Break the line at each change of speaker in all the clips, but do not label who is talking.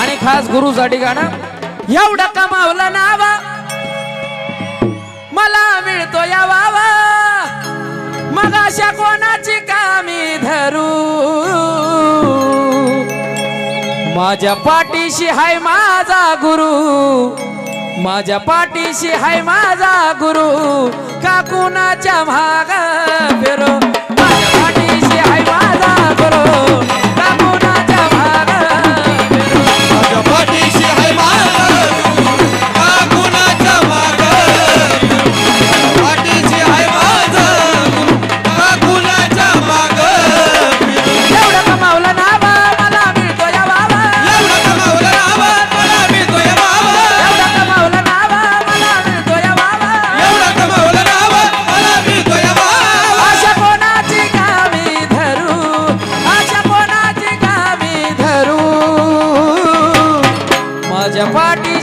आणि खास गुरुसाठी गाणं एवढं कमावलं नावा? मला मिळतो या वावा. मग अशा कोणाची कामी धरू? माझ्या पाठीशी हाय माझा गुरु. माझ्या पाठीशी हाय माझा गुरु. का कुणाच्या भाग फिरू?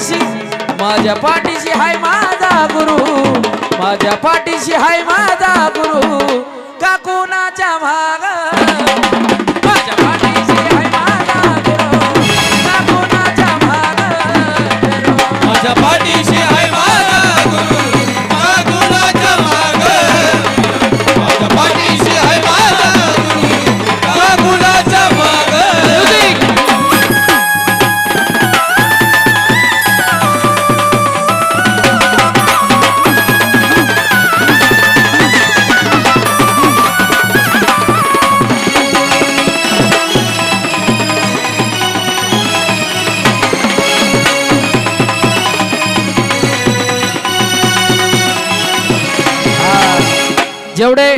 पाठीशी.
माझ्या पाठीशी
हाय माझा गुरु. माझ्या पाठीशी हाय माझा गुरु. जेवढे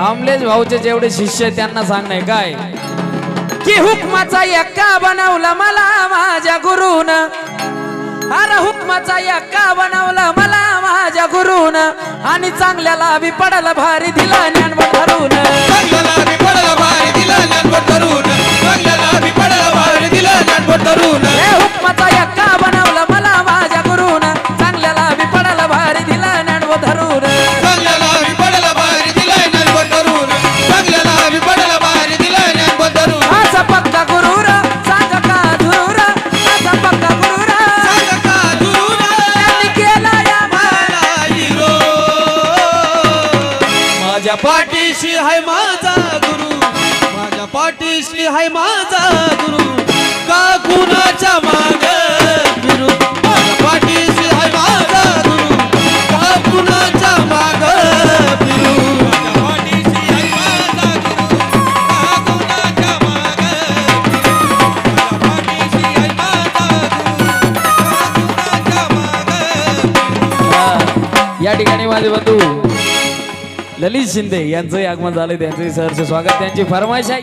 आमलेज भाऊचे जेवढे शिष्य त्यांना सांगणं काय? की हुकमाचा यक्का बनवला मला माझ्या गुरुन. अरे हुकमाचा यक्का बनवला मला माझ्या गुरुन. आणि चांगल्याला बी पडला भारी दिला ज्ञान ठरून माझ्या
पाठीशी हाय माझा गुरु. माझ्या पाठीशी हाय माझा गुरु. का कुणाच्या माग गुरु. माझ्या पाठीशी माझा गुरु. का कुणाच्या माग गुरु.
या ठिकाणी माझे बंधू. ललित शिंदे यांचंही आगमन झालं त्यांचंही सहर्ष स्वागत. त्यांची फरमाईश आहे.